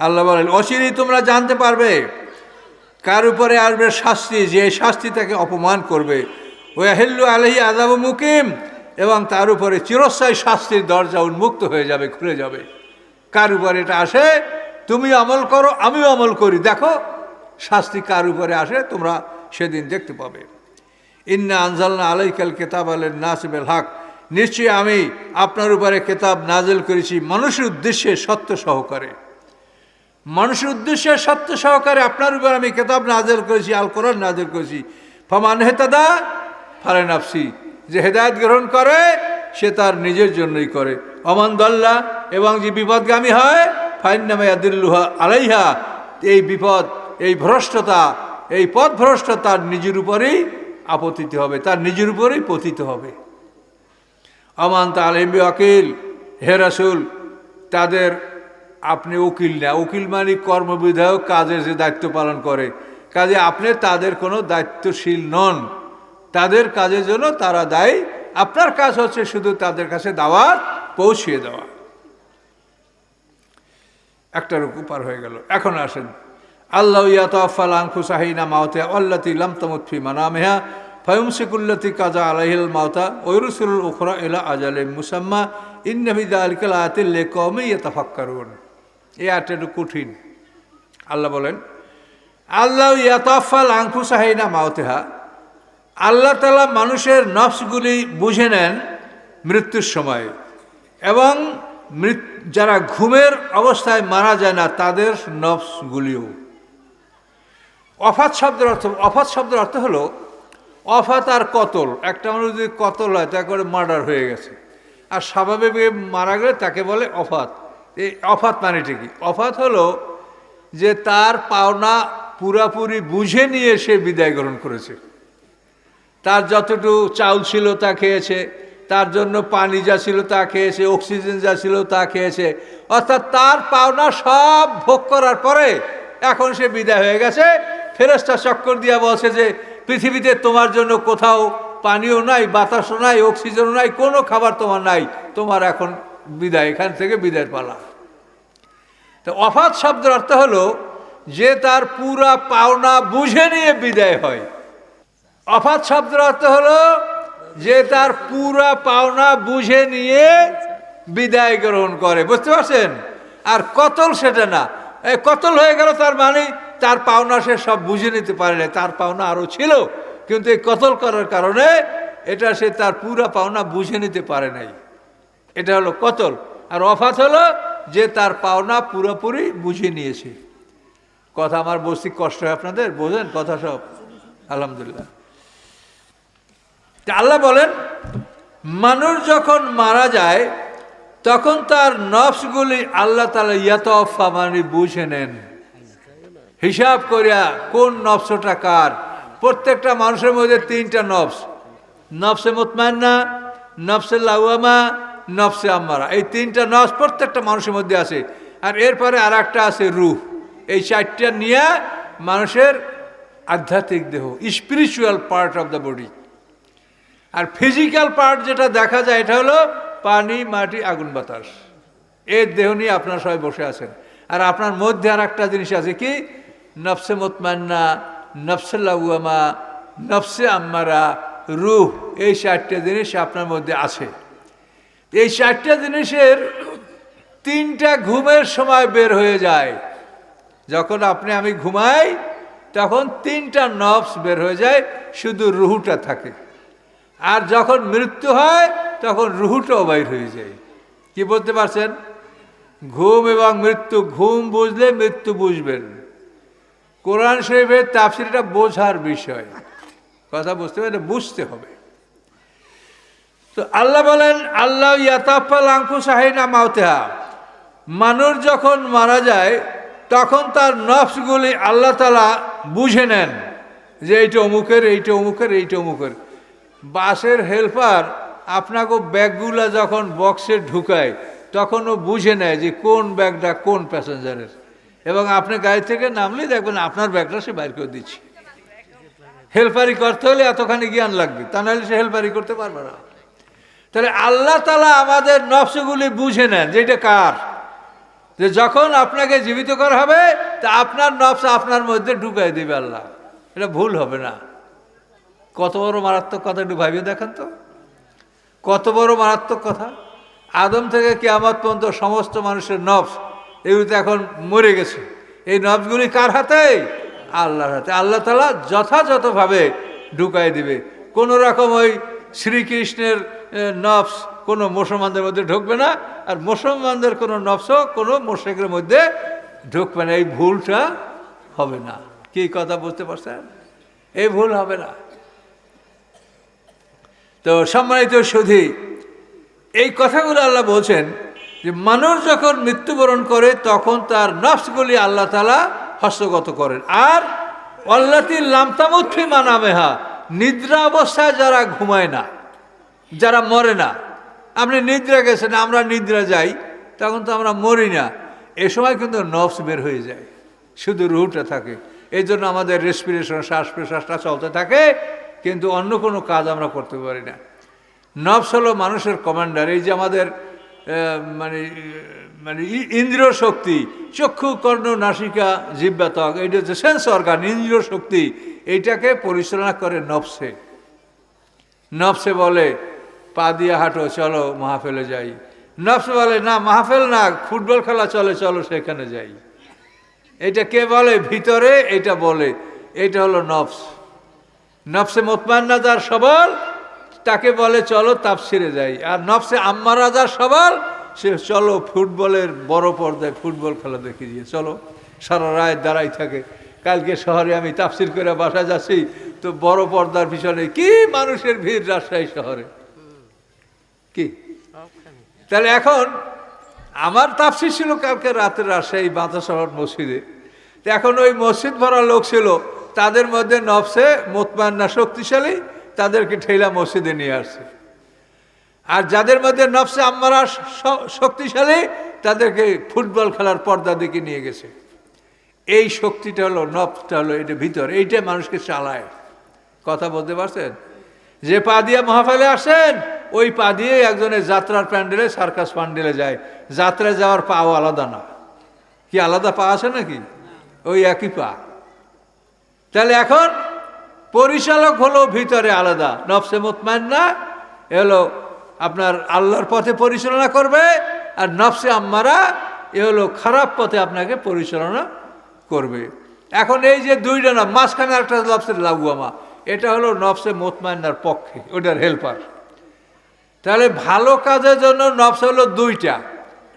আল্লাহ বলেন অচিরেই তোমরা জানতে পারবে কার উপরে আসবে শাস্তি, যে শাস্তি তাকে অপমান করবে। ওই হেল্লু আলহি আজাব মুকিম, এবং তার উপরে চিরস্থায়ী শাস্তির দরজা উন্মুক্ত হয়ে যাবে, খুলে যাবে। কার উপরে এটা আসে? তুমি আমল করো, আমিও আমল করি। দেখো, শাস্তি কার উপরে আসে তোমরা সেদিন দেখতে পাবে। ইন্না আনজালনা আলাইকাল কেতাব আলের নাসিবেল হক। নিশ্চয়ই আমি আপনার উপরে কেতাব নাজেল করেছি মানুষের উদ্দেশ্যে সত্য সহকারে। মানুষের উদ্দেশ্যে সত্য সহকারে আপনার উপর আমি কেতাব নাজেল করেছি, আল কোরআন নাজেল করেছি। ফমান হেতাদা ফালে নাফসি, যে হেদায়ত গ্রহণ করে, সে তার নিজের জন্যই করে। অমান দল্লা, এবং যে বিপদগামী হয় ফাইন নামে আদিল্লুহা আলাইহা, এই বিপদ, এই ভ্রষ্টতা, এই পথ ভ্রষ্ট তার নিজের উপরেই আপতিত হবে, তার নিজের উপরেই পতিত হবে। আমান তালিম আকিল হে রাসুল, তাদের আপনি উকিল না। উকিল মানে কর্মবিধায়ক কাজের যে দায়িত্ব পালন করে। কাজে আপনি তাদের কোনো দায়িত্বশীল নন। তাদের কাজের জন্য তারা দায়ী। আপনার কাজ হচ্ছে শুধু তাদের কাছে দাওয়াত পৌঁছিয়ে দেওয়া। একটা রুকু পার হয়ে গেল। এখন আসেন। আল্লাহ ইয়াতাফাল আংফু সাহিনা মাওতে আল্লাতি লাম তামুৎফি মানামেহা, ফয়ুমসিকুল্লতি কাজা আলাহিল মাওতা ওয়রুসুল উখরা ইলা আজালে মুসাম্মা ইন্নবিদা আলকাল আয়াতিল কমে ইয়াতাফাক্কারুন। এই আয়টা একটু কঠিন। আল্লাহ বলেন, আল্লাহ ইয়াতাফাল আংফু সাহিনা মাওতেহা আল্লাহ তালা মানুষের নফসগুলি বুঝে নেন মৃত্যুর সময় এবং যারা ঘুমের অবস্থায় মারা যায় না, তাদের নফসগুলিও। অফাত শব্দের অর্থ, অফাত শব্দের অর্থ হলো, অফাত আর কতল। একটা মানুষ যদি কতল হয় তা করে মার্ডার হয়ে গেছে। আর স্বাভাবিক মারা গেলে তাকে বলে অফাত। এই অফাত মানে কি অফাত হলো যে তার পাওনা পুরাপুরি বুঝে নিয়ে সে বিদায় গ্রহণ করেছে। তার যতটুকু চাউল ছিল তা খেয়েছে, তার জন্য পানি যা ছিল তা খেয়েছে, অক্সিজেন যা ছিল তা খেয়েছে। অর্থাৎ তার পাওনা সব ভোগ করার পরে এখন সে বিদায় হয়ে গেছে। ফেরস্তা চক্কর দিয়া বলছে যে, পৃথিবীতে তোমার জন্য কোথাও পানিও নাই, বাতাসও নাই, অক্সিজেনও নাই, কোনো খাবার তোমার নাই। তোমার এখন বিদায়, এখান থেকে বিদায়ের পালা। তো অফাত শব্দের অর্থ হলো, যে তার পুরা পাওনা বুঝে নিয়ে বিদায় হয়। অফাত শব্দের অর্থ হলো, যে তার পুরা পাওনা বুঝে নিয়ে বিদায় গ্রহণ করে। বুঝতে পারছেন? আর কতল সেটা না। এই কতল হয়ে গেল তার মানে তার পাওনা সে সব বুঝে নিতে পারে না তার পাওনা আরও ছিল, কিন্তু এই কতল করার কারণে এটা সে তার পুরা পাওনা বুঝে নিতে পারে নাই। এটা হলো কতল। আর অফাত হলো যে তার পাওনা পুরোপুরি বুঝে নিয়েছে। কথা আমার বসতে কষ্ট হয় আপনাদের, বোঝেন কথা সব। আলহামদুলিল্লাহ। আল্লাহ বলেন, মানুষ যখন মারা যায়, তখন তার নফসগুলি আল্লাহ তালা ইয়াতফা মানে বুঝে নেন। হিসাব করিয়া কোন নফসটা কার। প্রত্যেকটা মানুষের মধ্যে তিনটা নফস। নফসে মুতমান্না, নফসে লাউয়ামা নফসে আম্মারা। এই তিনটা নফস প্রত্যেকটা মানুষের মধ্যে আছে। আর এরপরে আর একটা আছে রুহ। এই চারটা নিয়ে মানুষের আধ্যাত্মিক দেহ spiritual part of the body R physical part যেটা দেখা যায়, এটা হলো পানি, মাটি, আগুন, বাতাস। এর দেহ নিয়ে আপনারা সবাই বসে আছেন। আর আপনার মধ্যে আর একটা জিনিস আছে কি? নফসে মতমান্না, নফসে লাউয়ামা, নফসে আম্মারা, রুহ। এই চারটে জিনিস আপনার মধ্যে আছে। এই চারটে জিনিসের তিনটা ঘুমের সময় বের হয়ে যায়। যখন আপনি আমি ঘুমাই, তখন তিনটা নফস বের হয়ে যায়, শুধু রুহুটা থাকে। আর যখন মৃত্যু হয়, তখন রুহুটাও বাইর হয়ে যায়। কি বলতে পারছেন? ঘুম এবং মৃত্যু, ঘুম বুঝলে মৃত্যু বুঝবেন। কোরআন শরীফের তাফসিরটা বোঝার বিষয়। কথা বুঝতে পারে বুঝতে হবে। তো আল্লাহ বলেন, আল্লাহ ইয়াতাফাল আংফু সাহিনা মাউতেহা। মানুষ যখন মারা যায়, তখন তার নফসগুলি আল্লাহ তালা বুঝে নেন যে এইটা অমুকের এইটা অমুকের এইটা অমুকের। বাসের হেল্পার আপনাকে ব্যাগগুলো যখন বক্সে ঢুকায়, তখন ও বুঝে নেয় যে কোন ব্যাগটা কোন প্যাসেঞ্জারের। এবং আপনি গাড়ি থেকে নামলেই দেখবেন আপনার ব্যাগটা সে বাইর করে দিচ্ছে। হেল্পারি করতে হলে এতখানি জ্ঞান লাগবে। তা নাহলে সে হেল্পারি করতে পারবে না। তাহলে আল্লাহ তালা আমাদের নফসগুলি বুঝে নেন যে এটা কার? যে যখন আপনাকে জীবিত করা হবে, তা আপনার নফস আপনার মধ্যে ঢুকাই দিবে আল্লাহ। এটা ভুল হবে না। কত বড় মারাত্মক কথা একটু ভাবিয়ে দেখেন তো। কত বড় মারাত্মক কথা। আদম থেকে কেয়ামত পর্যন্ত সমস্ত মানুষের নফস এগুলো তো এখন মরে গেছে। এই নফসগুলি কার হাতে? আল্লাহর হাতে। আল্লাহ তালা যথাযথভাবে ঢুকাই দিবে। কোনো রকম ওই শ্রীকৃষ্ণের নফস কোনো মুসলমানদের মধ্যে ঢুকবে না, আর মুসলমানদের কোনো নফসও কোনো মোশেকের মধ্যে ঢুকবে না। এই ভুলটা হবে না। কি কথা বুঝতে পারছেন? এই ভুল হবে না। তো সম্মানিত সুধী, এই কথাগুলো আল্লাহ বলছেন যে, মানুষ যখন মৃত্যুবরণ করে, তখন তার নফসগুলি আল্লাহ তালা হস্তগত করেন। আর অল্লাতি লামতামুথি মানামেহা, নিদ্রা অবস্থায় যারা ঘুমায় না যারা মরে না। আপনি নিদ্রা গেছেন, আমরা নিদ্রা যাই, তখন তো আমরা মরি না। এ সময় কিন্তু নফস বের হয়ে যায়। শুধু রুহটা থাকে। এই জন্য আমাদের রেসপিরেশন শ্বাস প্রশ্বাসটা চলতে থাকে, কিন্তু অন্য কোনো কাজ আমরা করতে পারি না। নফস হলো মানুষের কমান্ডার এই যে আমাদের মানে মানে ইন্দ্রিয় শক্তি, চক্ষু, কর্ণ, নাসিকা জিব্বা ত্বক, এইটা হচ্ছে সেন্স অর্গান ইন্দ্রিয় শক্তি, এইটাকে পরিচালনা করে নফসে। নফসে বলে পা দিয়ে হাঁটো, চলো মাহফেলে যাই। নফস বলে, না, মাহফেল না, ফুটবল খেলা চলে, চলো সেখানে যাই। এটা কে বলে? ভিতরে এটা বলে। এটা হলো নফস। নফসে মোতমান্না যার সবল, তাকে বলে, চলো তাপসিরে যাই। আর নফসে আম্মারা যার সবল, সে চলো ফুটবলের বড় পর্দায় ফুটবল খেলা দেখে দিয়ে চলো, সারা রায় দাঁড়াই থাকে। কালকে শহরে আমি তাফসির করে বাসা যাচ্ছি, তো বড় পর্দার পিছনে কি মানুষের ভিড় রাজশাহী শহরে? কি? তাহলে এখন আমার তাফসির ছিল কালকে রাতে রাজশাহী বাঁধা শহর মসজিদে। তো এখন ওই মসজিদ ভরা লোক ছিল তাদের মধ্যে নফসে মোতমান্না শক্তিশালী তাদেরকে ঠেলা মসজিদে নিয়ে আসছে। আর যাদের মধ্যে নফসে আম্মারা শক্তিশালী তাদেরকে ফুটবল খেলার পর্দা দিকে নিয়ে গেছে। এই শক্তিটা হলো নফসটা হলো এটা ভিতর এইটা মানুষকে চালায়। কথা বলতে পারছেন? যে পা দিয়া মহাফেলে আসেন ওই পা দিয়ে একজনের যাত্রার প্যান্ডেলে, সার্কাস প্যান্ডেলে যায়। যাত্রায় যাওয়ার পাও আলাদা না। কি আলাদা পা আছে নাকি? ওই একই পা। তাহলে এখন পরিচালক হলো ভিতরে আলাদা। নফসে মোতমান্না এ হলো আপনার আল্লাহর পথে পরিচালনা করবে, আর নফসে আম্মারা, এ হলো খারাপ পথে আপনাকে পরিচালনা করবে। এখন এই যে দুইটা না, মাঝখানে একটা নফসের লাগুয়ামা। এটা হলো নফসে মোতমান্নার পক্ষে, ওটার হেল্পার তাহলে ভালো কাজের জন্য নফস হলো দুইটা,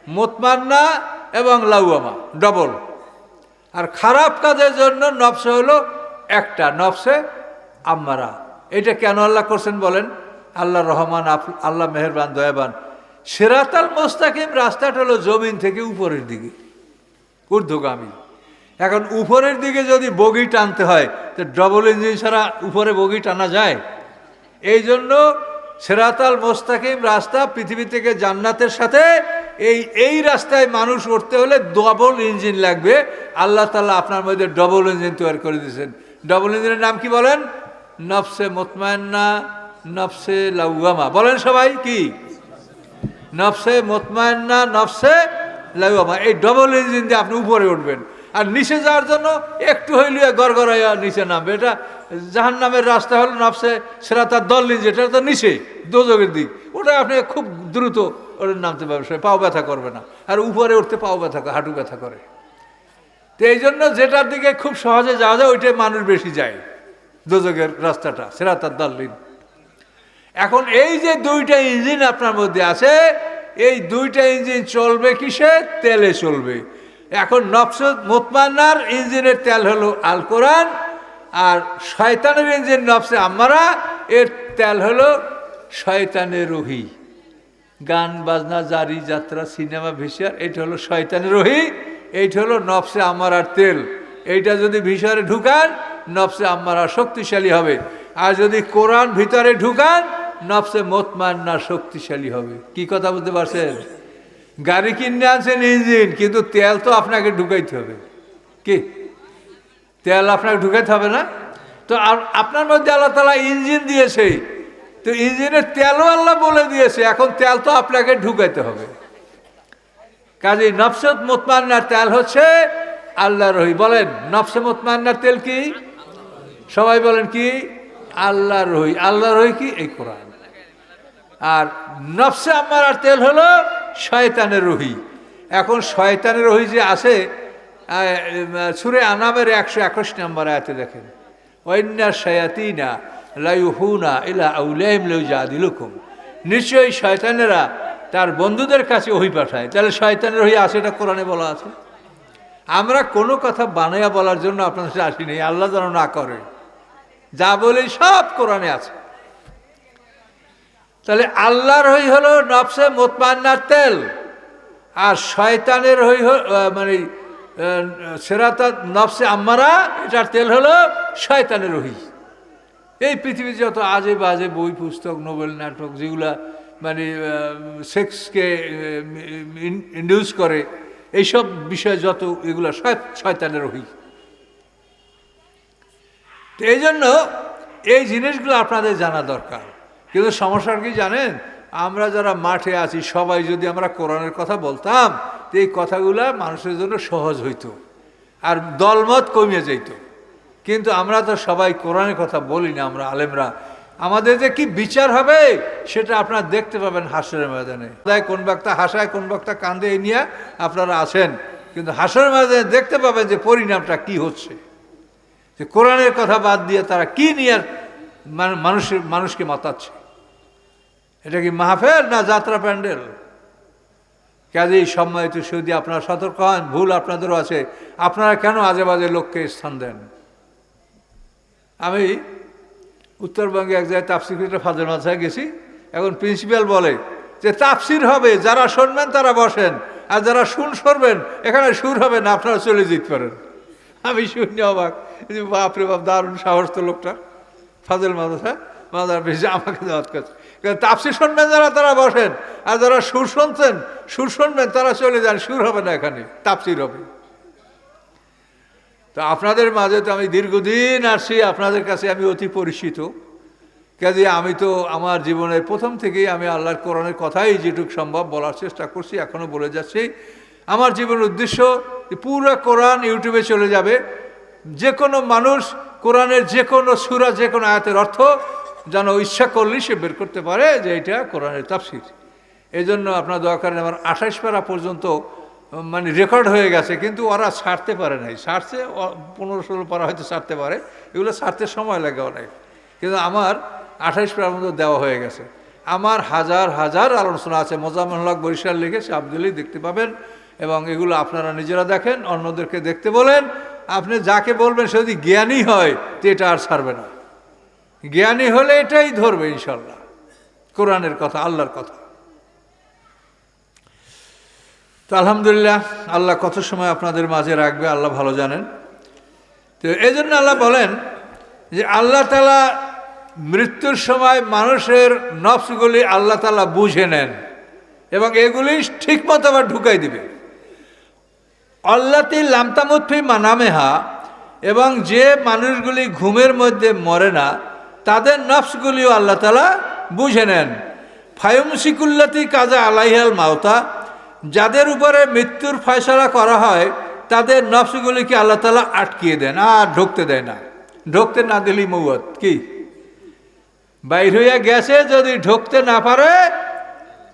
মোতমান্না এবং লাউয়ামা ডবল আর খারাপ কাজের জন্য নফসে হলো একটা, নফসে আম্মারা। এটা কেন আল্লাহ করছেন বলেন? আল্লাহ রহমান আল্লাহ মেহেরবান, দয়াবান। সেরাতাল মোস্তাকিম রাস্তাটা হলো জমিন থেকে উপরের দিকে, ঊর্ধ্বগামী। এখন উপরের দিকে যদি বগি টানতে হয়, তো ডবল ইঞ্জিন ছাড়া উপরে বগি টানা যায়। এই জন্য সেরাতাল মোস্তাকিম রাস্তা পৃথিবী থেকে জান্নাতের সাথে, এই এই রাস্তায় মানুষ উঠতে হলে ডবল ইঞ্জিন লাগবে। আল্লাহ তাআলা আপনার মধ্যে ডবল ইঞ্জিন তৈরি করে দিয়েছেন। ডবল ইঞ্জিনের নাম কি বলেন? নফসে মোতমায়ন্না নফসে লাউগামা বলেন সবাই কি? নফসে মোতমায়ন্না নফসে লাগুয়ামা এই ডবল ইঞ্জিন দিয়ে আপনি উপরে উঠবেন। আর নিচে যাওয়ার জন্য একটু হইলে গড়গড়াইয়া নিচে নামবে। এটা জাহান নামের রাস্তা হলো নফসে সেরা তার দল ইঞ্জিন এটা তো নিচে দোজকের দিক। ওটা আপনি খুব দ্রুত ওটা নামতে পারবে সে পাও ব্যথা করবে না। আর উপরে উঠতে পাও ব্যথা করে, হাঁটু ব্যথা করে। তো এই জন্য যেটার দিকে খুব সহজে যাওয়া যায়, ওইটাই মানুষ বেশি যায় দোজকের রাস্তাটা সেরা তার দলিন এখন এই যে দুইটা ইঞ্জিন আপনার মধ্যে আছে, এই দুইটা ইঞ্জিন চলবে কিসে? তেলে চলবে। এখন নফস মোতমান্নার ইঞ্জিনের তেল হলো আল কোরআন, আর শয়তানের ইঞ্জিন নফসে আমারা এর তেল হলো শয়তানের রহি। গান, বাজনা, জারি, যাত্রা, সিনেমা, ভিসার এটা হলো শয়তানের রহি, এইটা হলো নফসে আমারার তেল। এইটা যদি ভিসারে ঢুকান, নফসে আমারা শক্তিশালী হবে। আর যদি কোরআন ভিতরে ঢুকান, নফসে মোতমান্না শক্তিশালী হবে। কি কথা বলতে পারছেন? গাড়ি কিনে আনছেন ইঞ্জিন, কিন্তু তেল তো আপনাকে ঢুকাইতে হবে। কি? তেল আপনাকে ঢুকাইতে হবে না? তো আপনার মধ্যে আল্লাহ তালা ইঞ্জিন দিয়েছে। তো ইঞ্জিনের তেলও আল্লাহ বলে দিয়েছে, এখন তেল তো আপনাকে ঢুকাইতে হবে। কাজে নফসত মোতমান্নার তেল হচ্ছে আল্লাহ রহি বলেন, নফসে মোতমান্নার তেল কি? সবাই বলেন কি? আল্লাহ রহি আল্লাহ রহি কি? এই কোরআন। আর নফসে আমার আর তেল হলো শয়তানের রহি। এখন শয়তানের রহি যে আছে সুরে আনামের একশো একুশ নম্বর আয়াতে দেখেন অন্যা শয়াতিনা লাইহুনা ইলা আউলাইম লউ জাদিলুকুম নিশ্চয়ই শয়তানেরা তার বন্ধুদের কাছে ওহি পাঠায়। তাহলে শয়তানের রহি আছে, এটা কোরআনে বলা আছে। আমরা কোনো কথা বানাইয়া বলার জন্য আপনার কাছে আসিনি, আল্লাহ যেন না করে। যা বলি সব কোরআনে আছে। তাহলে আল্লাহর হই হলো নফসে মোতমান্নার তেল, আর শয়তানের হই মানে সেরাতা নফসে আম্মারা, এটার তেল হলো শয়তানের রহি এই পৃথিবীর যত আজে বাজে বই, পুস্তক, নোবেল, নাটক, যেগুলা মানে সেক্সকে ইন্ডিউস করে, এইসব বিষয় যত এগুলো শয়- শয়তানের রহি তো এই জন্য এই জিনিসগুলো আপনাদের জানা দরকার। কিন্তু সমস্যার কি জানেন? আমরা যারা মাঠে আছি, সবাই যদি আমরা কোরআনের কথা বলতাম, তো এই কথাগুলো মানুষের জন্য সহজ হইতো আর দলমত কমিয়ে যেত কিন্তু আমরা তো সবাই কোরআনের কথা বলি না, আমরা আলেমরা। আমাদের যে কি বিচার হবে, সেটা আপনারা দেখতে পাবেন হাসরের ময়দানে। কোন বক্তা হাসায়, কোন বক্তা কান্দে নিয়ে আপনারা আছেন। কিন্তু হাসরের ময়দানে দেখতে পাবেন যে পরিণামটা কি হচ্ছে। যে কোরআনের কথা বাদ দিয়ে তারা কি নিয়ে মান- মানুষের, মানুষকে মাতাচ্ছে। এটা কি মাহফেল না যাত্রা প্যান্ডেল? কাজেই সম্মানিত সৌদি, আপনারা সতর্ক হন, ভুল আপনাদেরও আছে। আপনারা কেন আজে বাজে লোককে স্থান দেন? আমি উত্তরবঙ্গে এক জায়গায় তাপসির ক্ষেত্রে ফাজল মাথায় গেছি। এখন প্রিন্সিপাল বলে যে তাপসির হবে, যারা শুনবেন তারা বসেন, আর যারা শুন সরবেন, এখানে সুর হবে না, আপনারা চলে যেতে পারেন। আমি শুনি অবাক বাপরে বাপ, দারুণ সাহস তো লোকটা। ফাজল মাদ্রাসা মাদার বেশি আমাকে দাওয়াত করছে। তাপসি শুনবেন যারা, তারা বসেন। আর যারা সুর শুনছেন, সুর শুনবেন, তারা চলে যান, সুর হবে না এখানে, তাপসির হবে। তো আপনাদের মাঝে তো আমি দীর্ঘদিন আসছি আপনাদের কাছে আমি অতি পরিচিত। কাজে আমি তো আমার জীবনের প্রথম থেকেই আমি আল্লাহর কোরআনের কথাই যেটুক সম্ভব বলার চেষ্টা করছি এখনও বলে যাচ্ছি। আমার জীবনের উদ্দেশ্য পুরো কোরআন ইউটিউবে চলে যাবে। যে কোনো মানুষ কোরআনের যে কোনো সুরা যে কোনো আয়াতের অর্থ যেন ইচ্ছা করলেই সে বের করতে পারে যে এটা কোরআনের তাফসির। এই জন্য আপনার দয়া করেন, আমার আঠাশ পারা পর্যন্ত মানে রেকর্ড হয়ে গেছে, কিন্তু ওরা ছাড়তে পারে নাই। ছাড়ছে পনেরো ষোলো পারা হয়তো ছাড়তে পারে, এগুলো ছাড়তে সময় লাগে অনেক। কিন্তু আমার আঠাইশ পারার মতো দেওয়া হয়ে গেছে। আমার হাজার হাজার আলোচনা আছে, মোজাম্মল হক বরিশাল লিখেছে আবদুল্লি দেখতে পাবেন, এবং এগুলো আপনারা নিজেরা দেখেন, অন্যদেরকে দেখতে বলেন। আপনি যাকে বলবেন, সে যদি জ্ঞানী হয়, তো এটা আর ছাড়বে না। জ্ঞানী হলে এটাই ধরবে ইনশাল্লাহ। কোরআনের কথা, আল্লাহর কথা। তো আলহামদুলিল্লাহ, আল্লাহ কত সময় আপনাদের মাঝে রাখবে আল্লাহ ভালো জানেন। তো এই জন্য আল্লাহ বলেন যে আল্লাহ তালা মৃত্যুর সময় মানুষের নফসগুলি আল্লাহ তালা বুঝে নেন এবং এগুলি ঠিক মতো আবার ঢুকাই দিবে। অল্লাতি লামতামুৎফি মানামেহা এবং যে মানুষগুলি ঘুমের মধ্যে মরে না তাদের নফসগুলিও আল্লাহ তালা বুঝে নেন। ফায়ুমসিকুল্লাতি কাজা আলাইহাল মাওতা যাদের উপরে মৃত্যুর ফয়সলা করা হয়, তাদের নফসগুলিকে আল্লাহ তালা আটকিয়ে দেন, আর ঢুকতে দেয় না। ঢুকতে না দিলি মৌত, কি? বাইর হইয়া গেছে, যদি ঢুকতে না পারে,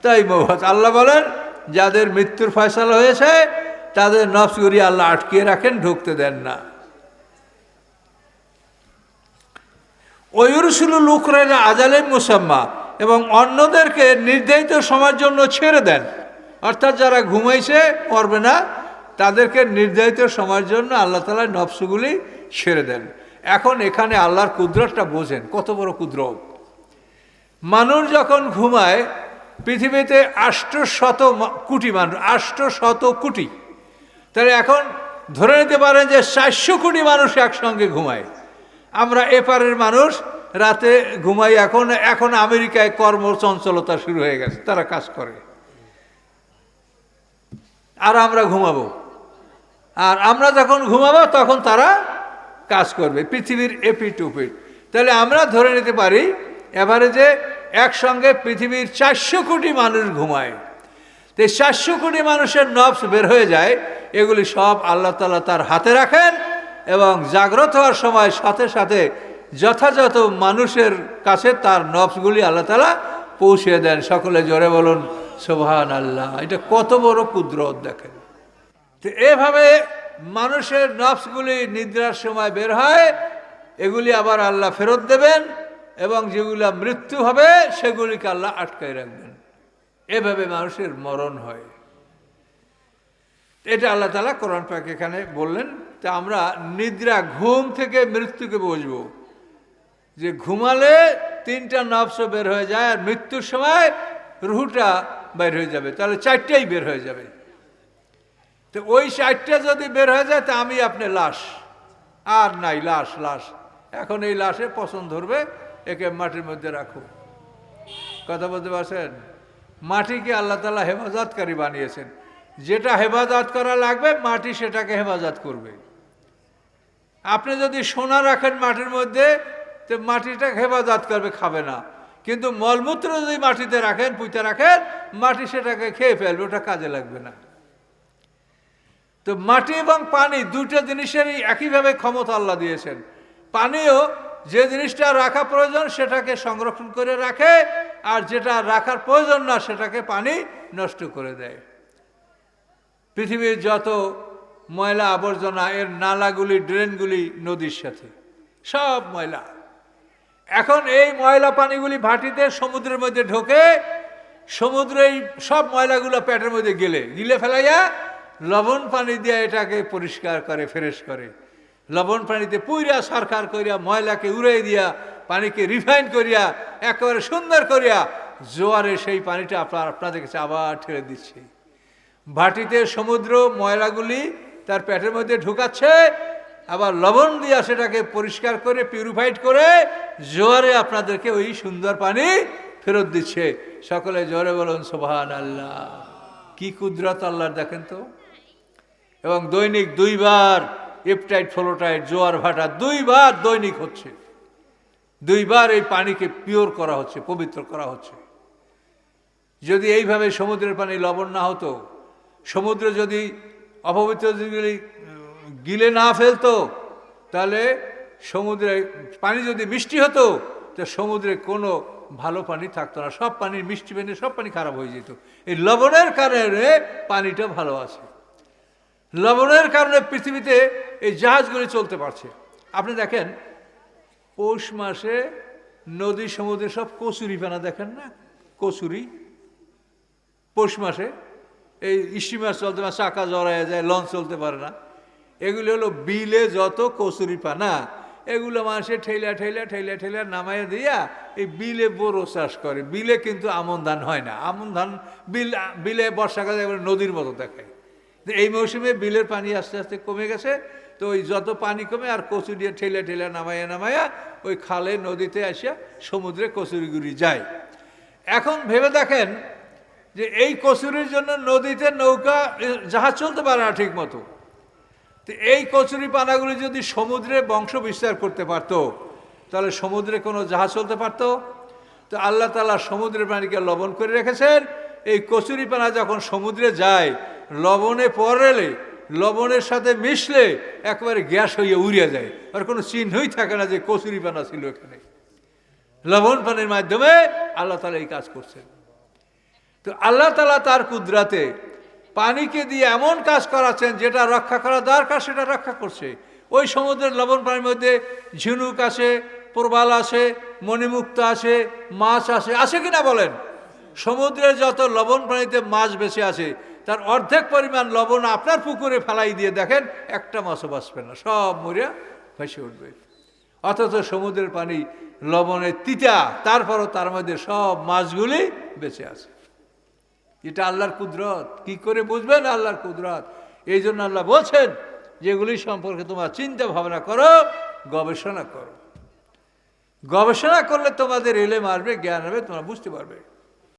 তাই মৌত। আল্লাহ বলেন, যাদের মৃত্যুর ফয়সলা হয়েছে, তাদের নফসগুলি আল্লাহ আটকিয়ে রাখেন, ঢুকতে দেন না। ওয়ুরসুলুল উকরের আজালে মুসাম্মা এবং অন্যদেরকে নির্ধারিত সময়ের জন্য ছেড়ে দেন। অর্থাৎ যারা ঘুমাইছে, মরবে না, তাদেরকে নির্ধারিত সময়ের জন্য আল্লাহ তালা নফসগুলি ছেড়ে দেন। এখন এখানে আল্লাহর কুদরতটা বোঝেন, কত বড় কুদরত। মানুষ যখন ঘুমায়, পৃথিবীতে আষ্ট শত কোটি মানুষ আষ্ট শত কোটি। তাহলে এখন ধরে নিতে পারেন যে চারশো কোটি মানুষ একসঙ্গে ঘুমায়। আমরা এপারের মানুষ, রাতে ঘুমাই এখন এখন আমেরিকায় কর্মচঞ্চলতা শুরু হয়ে গেছে, তারা কাজ করে। আর আমরা ঘুমাবো। আর আমরা যখন ঘুমাবো, তখন তারা কাজ করবে, পৃথিবীর এপিট উপিট তাহলে আমরা ধরে নিতে পারি এভারেজে একসঙ্গে পৃথিবীর চারশো কোটি মানুষ ঘুমায়। তো চারশো কোটি মানুষের নবস বের হয়ে যায়, এগুলি সব আল্লাহ তালা তার হাতে রাখেন এবং জাগ্রত হওয়ার সময় সাথে সাথে যথাযথ মানুষের কাছে তার নবসগুলি আল্লাহ তালা পৌঁছে দেন। সকলে জোরে বলুন সোভান আল্লাহ এটা কত বড় কুদরত, দেখেন। তো এভাবে মানুষের নফসগুলি নিদ্রার সময় বের হয়, এগুলি আবার আল্লাহ ফেরত দেবেন এবং যেগুলো মৃত্যু হবে, সেগুলিকে আল্লাহ আটকায় রাখবেন। এভাবে মানুষের মরণ হয়। এটা আল্লাহ তালা কোরআন পাক এখানে বললেন তা আমরা নিদ্রা ঘুম থেকে মৃত্যুকে বুঝব। যে ঘুমালে তিনটা নফস বের হয়ে যায় আর মৃত্যুর সময় রুহুটা বের হয়ে যাবে। তাহলে চারটেই বের হয়ে যাবে। তো ওই চারটে যদি বের হয়ে যায়, তা আমি আপনি লাশ। আর নাই, লাশ লাশ। এখন এই লাশে পছন্দ ধরবে, একে মাটির মধ্যে রাখো কথা বলতে পারছেন? মাটিকে আল্লাহ তালা হেফাজতকারী বানিয়েছেন। যেটা হেফাজত করা লাগবে, মাটি সেটাকে হেফাজত করবে। আপনি যদি সোনা রাখেন মাটির মধ্যে, তো মাটিটা হেফাজত করবে, খাবে না। কিন্তু মলমূত্র যদি মাটিতে রাখেন, পুঁতে রাখেন, মাটি সেটাকে খেয়ে ফেলবে, ওটা কাজে লাগবে না। তো মাটি এবং পানি দুটো জিনিসেরই একইভাবে ক্ষমতা আল্লাহ দিয়েছেন। পানিও যে জিনিসটা রাখা প্রয়োজন, সেটাকে সংরক্ষণ করে রাখে, আর যেটা রাখার প্রয়োজন না, সেটাকে পানি নষ্ট করে দেয়। পৃথিবীর যত ময়লা আবর্জনা, এর নালাগুলি, ড্রেনগুলি নদীর সাথে। সব ময়লা। এখন এই ময়লা পানিগুলি ভাটিতে সমুদ্রের মধ্যে ঢোকে, সমুদ্রে সব ময়লাগুলো পেটের মধ্যে গেলে, গিলে ফেলাইয়া লবণ পানি দিয়ে এটাকে পরিষ্কার করে, ফ্রেশ করে। লবণ পানিতে পুইরা সরকার করিয়া, ময়লাকে উড়াই দিয়া, পানিকে রিফাইন করিয়া, একেবারে সুন্দর করিয়া, জোয়ারে সেই পানিটা আপনার আপনাদের কাছে আবার ঠেলে দিচ্ছে। ভাটিতে সমুদ্র, ময়লাগুলি তার পেটের মধ্যে ঢুকাচ্ছে, আবার লবণ দিয়া সেটাকে পরিষ্কার করে, পিউরিফাইড করে জোয়ারে আপনাদেরকে ওই সুন্দর পানি ফেরত দিচ্ছে। সকলে জোরে বলুন সোভান আল্লাহ কি কুদরত আল্লাহর, দেখেন তো। এবং দৈনিক দুইবার এপটাইট ফ্লোটাইট, জোয়ার ভাটা দুইবার দৈনিক হচ্ছে। দুইবার এই পানিকে পিওর করা হচ্ছে, পবিত্র করা হচ্ছে। যদি এইভাবে সমুদ্রের পানি লবণ না হতো, সমুদ্র যদি অপবিত্র যদি গিলে না ফেলতো, তাহলে সমুদ্রে পানি যদি মিষ্টি হতো, তো সমুদ্রে কোনো ভালো পানি থাকতো না। সব পানি মিষ্টি পানি সব পানি খারাপ হয়ে যেত। এই লবণের কারণে পানিটা ভালো আছে। লবণের কারণে পৃথিবীতে এই জাহাজগুলি চলতে পারছে। আপনি দেখেন, পৌষ মাসে নদী, সমুদ্রে সব কচুরি পানা দেখেন না? কচুরি। পৌষ মাসে এই স্টিমার চলতে পারে চাকা জড়াইয়া যায়, লঞ্চ চলতে পারে না। এগুলো হলো বিলে যত কচুরি পানা এগুলো মানুষে ঠেলা ঠেলা ঠেলা ঠেলা নামাইয়া দিয়া এই বিলে বড়ো চাষ করে। বিলে কিন্তু আমন ধান হয় না। আমন ধান বিল, বিলে বর্ষাকালে এবার নদীর মতো দেখায়। এই মৌসুমে বিলের পানি আস্তে আস্তে কমে গেছে। তো ওই যত পানি কমে আর কচু দিয়ে ঠেলে ঠেলে নামাইয়া নামাইয়া ওই খালে, নদীতে আসিয়া সমুদ্রে কচুরিগুড়ি যায়। এখন ভেবে দেখেন যে এই কচুরির জন্য নদীতে নৌকা জাহাজ চলতে পারে না ঠিক মতো। তো এই কচুরি পানাগুলি যদি সমুদ্রে বংশ বিস্তার করতে পারতো, তাহলে সমুদ্রে কোনো জাহাজ চলতে পারতো। তো আল্লাহ তালা সমুদ্রের প্রাণীকে লবণ করে রেখেছেন। এই কচুরি পানা যখন সমুদ্রে যায়, লবণে পড়লে, লবণের সাথে মিশলে একেবারে গ্যাস হয়ে উড়িয়ে যায়। আর কোনো চিহ্নই থাকে না যে কচুরি পানা ছিল এখানে। লবণ পানির মাধ্যমে আল্লাহ তালা এই কাজ করছেন। তো আল্লাহ তালা তার কুদরাতে পানিকে দিয়ে এমন কাজ করাচ্ছেন, যেটা রক্ষা করা দরকার, সেটা রক্ষা করছে। ওই সমুদ্রের লবণ পানির মধ্যে ঝিনুক আছে প্রবাল আছে মণিমুক্ত আছে মাছ আছে আছে কিনা বলেন? সমুদ্রের যত লবণ পানিতে মাছ বেঁচে আছে, তার অর্ধেক পরিমাণ লবণ আপনার পুকুরে ফেলাই দিয়ে দেখেন, একটা মাছও বাঁচবে না, সব মরিয়া ভেসে উঠবে। অথচ সমুদ্রের পানি লবণের তিতা, তারপরও তার মধ্যে সব মাছগুলি বেঁচে আছে। এটা আল্লাহর কুদরত। কি করে বুঝবেন আল্লাহর কুদরত? এই জন্য আল্লাহ বলছেন, যেগুলি সম্পর্কে তোমার চিন্তা ভাবনা করো, গবেষণা করো। গবেষণা করলে তোমাদের এলে মারবে জ্ঞান হবে, তোমরা বুঝতে পারবে।